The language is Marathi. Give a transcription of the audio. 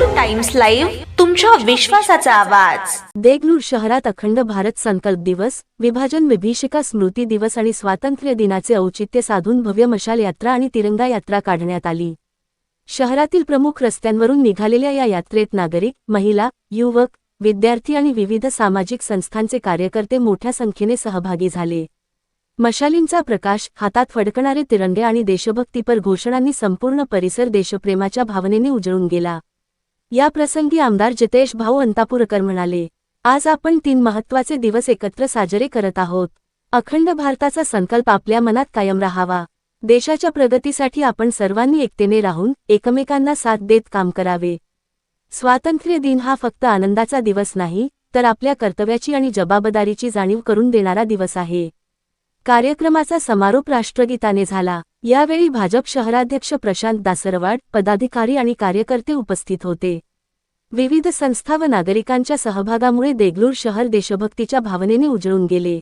टाइम्स लाईव्ह तुमच्या विश्वासाचा आवाज. देगलूर शहरात अखंड भारत संकल्प दिवस विभाजन विभीषिका स्मृती दिवस आणि स्वातंत्र्य दिनाचे औचित्य साधून भव्य मशाल यात्रा आणि तिरंगा यात्रा काढण्यात आली. शहरातील प्रमुख रस्त्यांवरून निघालेल्या या यात्रेत नागरिक महिला युवक विद्यार्थी आणि विविध सामाजिक संस्थांचे कार्यकर्ते मोठ्या संख्येने सहभागी झाले. मशालींचा प्रकाश हातात फडकणारे तिरंगे आणि देशभक्तीपर घोषणांनी संपूर्ण परिसर देशप्रेमाच्या भावनेने उजळून गेला. या प्रसंगी आमदार जितेश भाऊ अंतापूरकर म्हणाले आज आपण तीन महत्त्वाचे दिवस एकत्र साजरे करत आहोत. अखंड भारताचा संकल्प आपल्या मनात कायम राहावा. देशाच्या प्रगतीसाठी आपण सर्वांनी एकतेने राहून एकमेकांना साथ देत काम करावे. स्वातंत्र्य दिन हा फक्त आनंदाचा दिवस नाही तर आपल्या कर्तव्याची आणि जबाबदारीची जाणीव करून देणारा दिवस आहे. कार्यक्रमाचा समारोप राष्ट्रगीताने झाला. यावेळी भाजप शहराध्यक्ष प्रशांत दासरवाड पदाधिकारी आणि कार्यकर्ते उपस्थित होते. विविध संस्था व नागरिकांच्या सहभागामुळे देगलूर शहर देशभक्तीच्या भावनेने उजळून गेले.